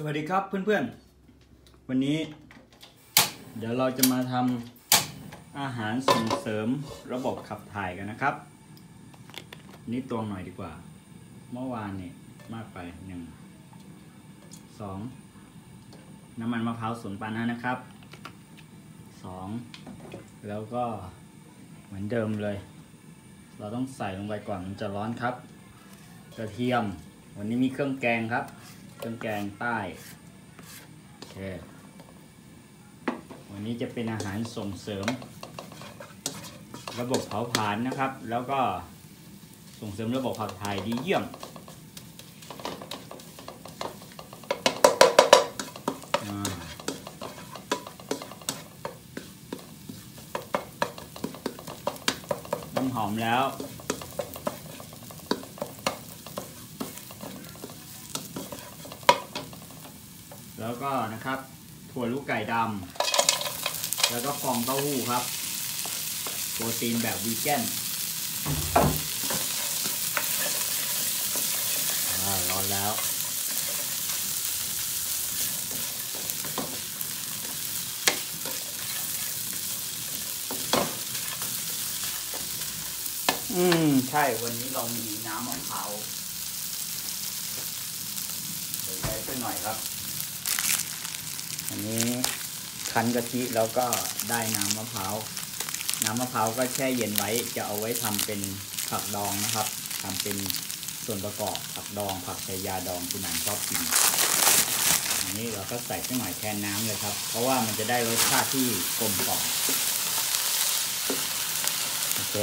สวัสดีครับเพื่อนๆ วันนี้ เดี๋ยวเราจะมาทำอาหารส่งเสริมระบบขับถ่ายกันนะครับ นี่ตวงหน่อยดีกว่า เมื่อวานนี่มากไปหนึ่งสองน้ำมันมะพร้าวสวนปานะนะครับสองแล้วก็เหมือนเดิมเลย เราต้องใส่ลงไปก่อนมันจะร้อนครับ กระเทียม วันนี้มีเครื่องแกงครับ เครื่องแกงใต้โอเควันนี้จะเป็นอาหารส่งเสริม ระบบเผาผลาญนะครับ แล้วก็ส่งเสริมระบบขับถ่ายดีเยี่ยมน้ำหอมแล้ว แล้วก็นะครับถั่วลูกไก่ดำแล้วก็ฟองเต้าหู้ครับ โปรตีนแบบวีแกนร้อนแล้วอืม ใช่วันนี้เรามีน้ำมะพร้าวใช้ไปหน่อยครับ อันนี้คั้นกะทิแล้วก็ได้น้ำมะพร้าวน้ำมะพร้าวก็แช่เย็นไว้จะเอาไว้ทำเป็นผักดองนะครับทำเป็นส่วนประกอบผักดอง ผักชายาดองคุณหนันชอบกินอันนี้เราก็ใส่สักหน่อยแทนน้ำเลยครับ เพราะว่ามันจะได้รสชาติที่กลมกล่อมโอเค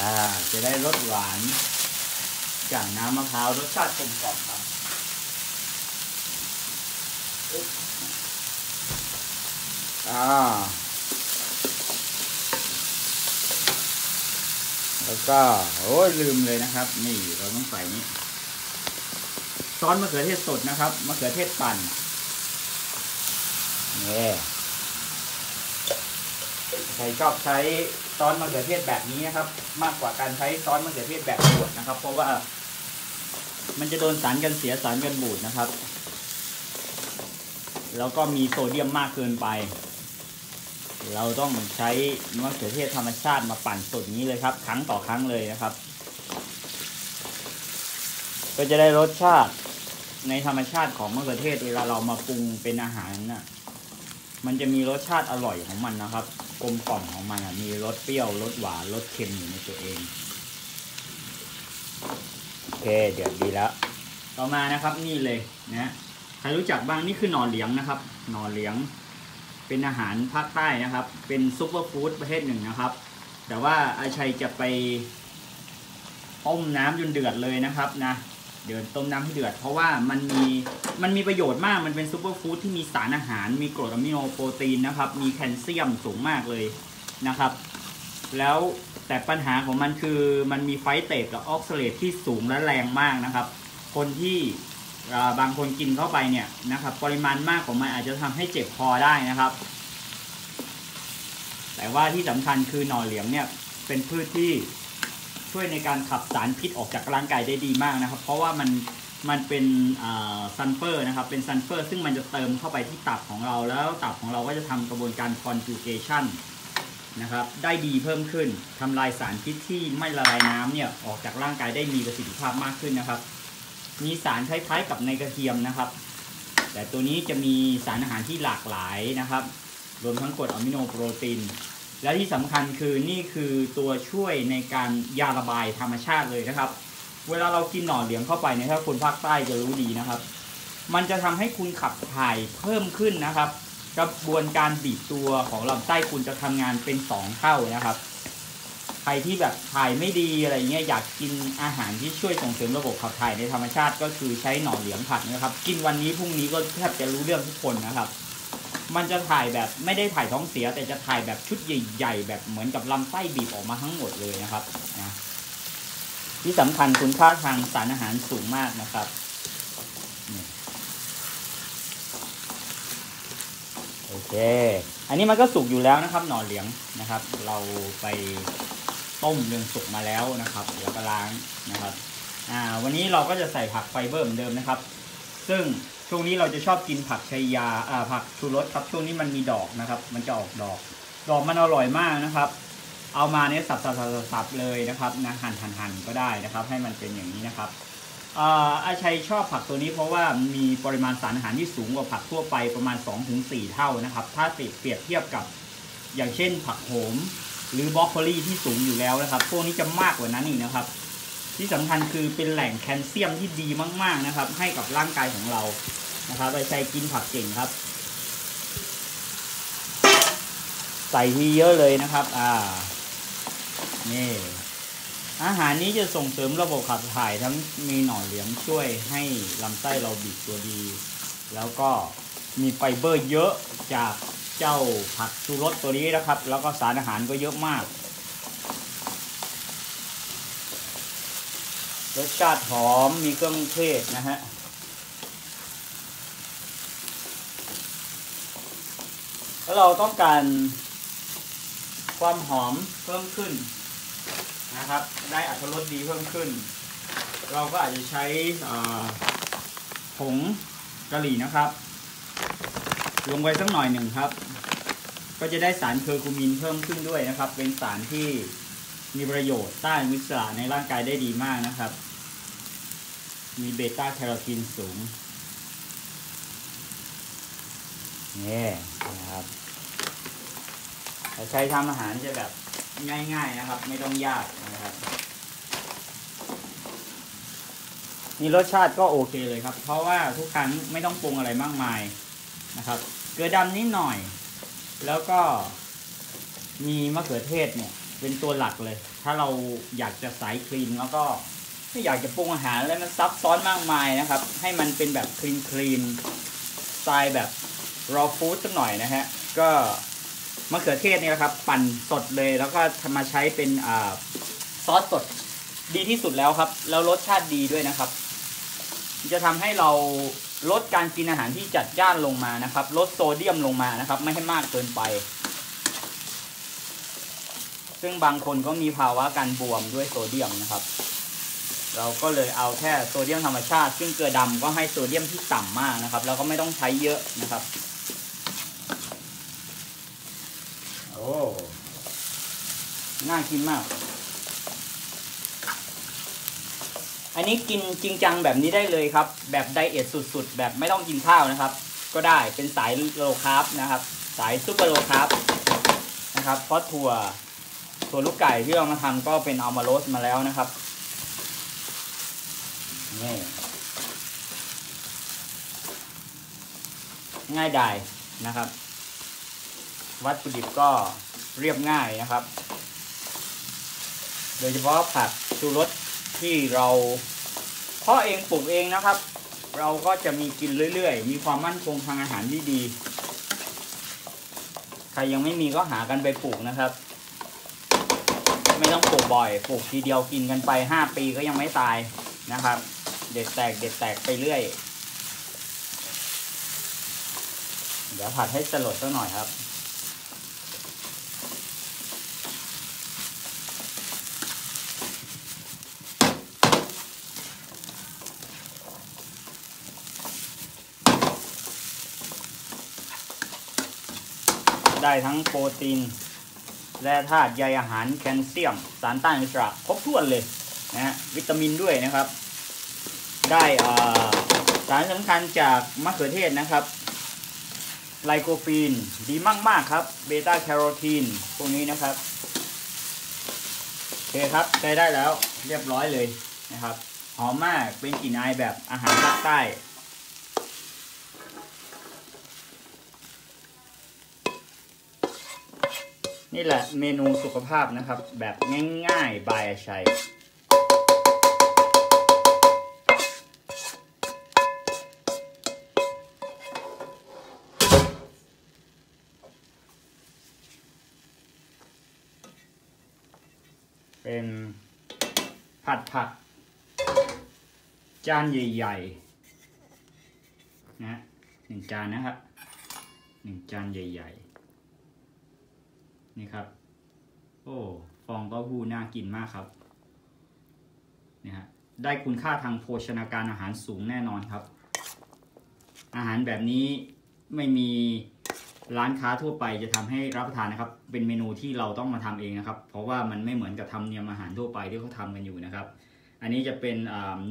อ่าจะได้รสหวาน จากน้ำมะพร้าวรสชาติกลมกล่อมครับ อ่า แล้วก็ โอ้ยลืมเลยนะครับ นี่เราต้องใส่นี้ซอสมะเขือเทศสดนะครับมะเขือเทศปั่นนี่ใครชอบใช้ซอสมะเขือเทศแบบนี้นะครับ มากกว่าการใช้ซอสมะเขือเทศแบบบดนะครับ เพราะว่ามันจะโดนสารกันเสียสารกันบูดนะครับ แล้วก็มีโซเดียมมากเกินไป เราต้องใช้มะเขือเทศธรรมชาติมาปั่นสดนี้เลยครับ ครั้งต่อครั้งเลยนะครับ ก็จะได้รสชาติในธรรมชาติของมะเขือเทศเวลาเรามาปรุงเป็นอาหารน่ะ มันจะมีรสชาติอร่อยของมันนะครับ กลมกล่อมของมันอะมีรสเปรี้ยวรสหวานรสเค็มอยู่ในตัวเองโอเคเดี๋ยวดีแล้ว ต่อมานะครับนี่เลยนะใครรู้จักบ้างนี่คือหนอนเหลียงนะครับหนอนเหลียง เป็นอาหารภาคใต้นะครับ เป็นซุปเปอร์ฟู้ดประเภทหนึ่งนะครับ แต่ว่าอาชัยจะไปต้มน้ำจนเดือดเลยนะครับนะเดือดต้มน้ำให้เดือด เพราะว่ามันมีมันมีประโยชน์มากมันเป็นซุปเปอร์ฟู้ดที่มีสารอาหาร มีกรดอะมิโนโปรตีนนะครับ มีแคลเซียมสูงมากเลยนะครับ แล้วแต่ปัญหาของมันคือมันมีไฟเตสกับออกซาเลตที่สูงและแรงมากนะครับ คนที่ บางคนกินเข้าไปเนี่ยนะครับ ปริมาณมากของมันอาจจะทำให้เจ็บคอได้นะครับ แต่ว่าที่สำคัญคือหน่อเหลียงเนี่ยเป็นพืชที่ช่วยในการขับสารพิษออกจากร่างกายได้ดีมากนะครับ เพราะว่ามันมันเป็นซันเฟอร์นะครับเป็นซันเฟอร์ ซึ่งมันจะเติมเข้าไปที่ตับของเราแล้วตับของเราก็จะทำกระบวนการ conjugation นะครับได้ดีเพิ่มขึ้นทำลายสารพิษที่ไม่ละลายน้ำเนี่ยออกจากร่างกายได้มีประสิทธิภาพมากขึ้นนะครับ มีสารคล้ายๆกับในกระเทียมนะครับ แต่ตัวนี้จะมีสารอาหารที่หลากหลายนะครับ รวมทั้งกรดอะมิโนโปรตีน และที่สำคัญคือนี่คือตัวช่วยในการยาระบายธรรมชาติเลยนะครับ เวลาเรากินหน่อเหลียงเข้าไปเนี่ยถ้าคนภาคใต้จะรู้ดีนะครับ มันจะทำให้คุณขับถ่ายเพิ่มขึ้นนะครับกระบวนการบีบตัวของลำไส้คุณจะทำงานเป็นสองเท่านะครับ ครที่แบบถ่ายไม่ดีอะไรเงี้ยอยากกินอาหารที่ช่วยส่งเสริมระบบขับถ่ายในธรรมชาติก็คือใช้หน่อเหลียงผัดนะครับ กินวันนี้พรุ่งนี้ก็แทบจะรู้เรื่องทุกคนนะครับ มันจะถ่ายแบบไม่ได้ถ่ายท้องเสีย แต่จะถ่ายแบบชุดใหญ่ ๆ แบบเหมือนกับลำไส้บีบออกมาทั้งหมดเลยนะครับนะที่สำคัญคุณค่าทางสารอาหารสูงมากนะครับโอเค อันนี้มันก็สุกอยู่แล้วนะครับ หน่อเหลียงนะครับ เราไป ต้มจนสุกมาแล้วนะครับแล้วก็ล้างนะครับอ่าวันนี้เราก็จะใส่ผักไฟเบอร์เหมือนเดิมนะครับ ซึ่งช่วงนี้เราจะชอบกินผักชายาอ่าผักชูรสครับช่วงนี้มันมีดอกนะครับ มันจะออกดอก ดอกมันอร่อยมากนะครับ เอามาเนี่ยสับสับสับสับเลยนะครับนะหั่นหั่นหั่นก็ได้นะครับ ให้มันเป็นอย่างนี้นะครับอาอาชัยชอบผักตัวนี้เพราะว่ามีปริมาณสารอาหารที่สูงกว่าผักทั่วไปประมาณ 2-4 เท่านะครับ ถ้าติดเปรียบเทียบกับอย่างเช่นผักโหม หรือบรอกโคลีที่สูงอยู่แล้วนะครับ พวกนี้จะมากกว่านั้นอีกนะครับ ที่สำคัญคือเป็นแหล่งแคลเซียมที่ดีมาก ๆนะครับ ให้กับร่างกายของเรานะครับไปใช้กินผักเก่งครับ ใส่ทีเยอะเลยนะครับ อ่านี่อาหารนี้จะส่งเสริมระบบขับถ่ายทั้งมีหน่อเหลียงช่วยให้ลำไส้เราบิดตัวดี แล้วก็มีไฟเบอร์เยอะจาก เจ้าผักชูรสตัวนี้นะครับ แล้วก็สารอาหารก็เยอะมาก รสชาติหอมมีเครื่องเทศนะฮะแล้วเราต้องการความหอมเพิ่มขึ้นนะครับ ได้อัตรสดีเพิ่มขึ้น เราก็อาจจะใช้ผงกะหรี่นะครับ ลงไว้สักหน่อยหนึ่งครับ ก็จะได้สารเคอร์คูมินเพิ่มขึ้นด้วยนะครับ เป็นสารที่มีประโยชน์ต้านวิสระในร่างกายได้ดีมากนะครับ มีเบต้าแคโรทีนสูงนี่นะครับถ้าใช้ทำอาหารจะแบบง่ายๆนะครับ ไม่ต้องยากนะครับนี่รสชาติก็โอเคเลยครับ เพราะว่าทุกครั้งไม่ต้องปรุงอะไรมากมายนะครับ เกลือดำนิดหน่อย แล้วก็มีมะเขือเทศเนี่ย เป็นตัวหลักเลย ถ้าเราอยากจะใสคลีนแล้วก็ไม่อยากจะปรุงอาหารแล้วมันซับซ้อนมากมายนะครับ ให้มันเป็นแบบคลีนคลีนสไตล์แบบ raw food สักหน่อยนะฮะ ก็มะเขือเทศเนี่ยนะครับ ปั่นสดเลยแล้วก็ทำมาใช้เป็นอ่าซอสสดดีที่สุดแล้วครับ แล้วรสชาติดีด้วยนะครับ จะทำให้เรา ลดการกินอาหารที่จัดจ้านลงมานะครับ ลดโซเดียมลงมานะครับ ไม่ให้มากเกินไป ซึ่งบางคนก็มีภาวะการบวมด้วยโซเดียมนะครับ เราก็เลยเอาแค่โซเดียมธรรมชาติ ซึ่งเกลือดำก็ให้โซเดียมที่ต่ำมากนะครับ แล้วก็ไม่ต้องใช้เยอะนะครับ โอ้ น่ากินมาก อันนี้กินจริงจังแบบนี้ได้เลยครับ แบบไดเอทสุดๆ แบบไม่ต้องกินข้าวนะครับ ก็ได้เป็นสายโลคาร์บนะครับ สายซูเปอร์โลคาร์บนะครับเพราะถั่วถั่วลูกไก่ที่เรามาทำก็เป็นอัลมาโรสมาแล้วนะครับนี่ง่ายดายนะครับ วัตถุดิบก็เรียบง่ายนะครับ โดยเฉพาะผักชูรส ที่เราเพาะเองปลูกเองนะครับ เราก็จะมีกินเรื่อยๆ มีความมั่นคงทางอาหารที่ดี ใครยังไม่มีก็หากันไปปลูกนะครับ ไม่ต้องปลูกบ่อย ปลูกทีเดียวกินกันไปห้าปีก็ยังไม่ตายนะครับ เด็ดแตกเด็ดแตกไปเรื่อย เดี๋ยวผัดให้สลดสักหน่อยครับ ได้ทั้งโปรตีน และธาตุใยอาหารแคลเซียม สารต้านอิสระครบถ้วนเลยนะฮะวิตามินด้วยนะครับ ได้สารสำคัญจากมะเขือเทศนะครับไลโคฟีนดีมาก ๆ ครับเบต้าแคโรทีนพวกนี้นะครับโอเคครับใช้ได้แล้วเรียบร้อยเลยนะครับ หอมมากเป็นกลิ่นอายแบบอาหารภาคใต้ นี่แหละเมนูสุขภาพนะครับ แบบง่ายๆ บายอาชัย เป็นผัดผัก จานใหญ่ๆนะหนึ่งจานนะครับหนึ่งจานใหญ่ ๆ นี่ครับ โอ้ฟองเต้าหู้น่ากินมากครับนี่ฮะได้คุณค่าทางโภชนาการอาหารสูงแน่นอนครับ อาหารแบบนี้ไม่มีร้านค้าทั่วไปจะทำให้รับประทานนะครับ เป็นเมนูที่เราต้องมาทำเองนะครับ เพราะว่ามันไม่เหมือนกับทำเนียมอาหารทั่วไปที่เขาทำกันอยู่นะครับ อันนี้จะเป็น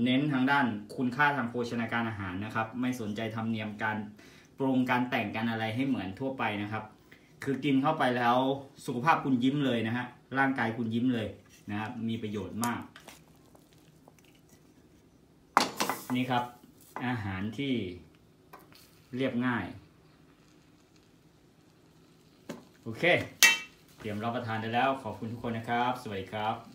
เน้นทางด้านคุณค่าทางโภชนาการอาหารนะครับ ไม่สนใจทำเนียมการปรุงการแต่งกันอะไรให้เหมือนทั่วไปนะครับ คือกินเข้าไปแล้วสุขภาพคุณยิ้มเลยนะฮะ ร่างกายคุณยิ้มเลยนะครับ มีประโยชน์มาก นี่ครับ อาหารที่เรียบง่าย โอเค เตรียมรับประทานได้แล้ว ขอบคุณทุกคนนะครับ สวัสดีครับ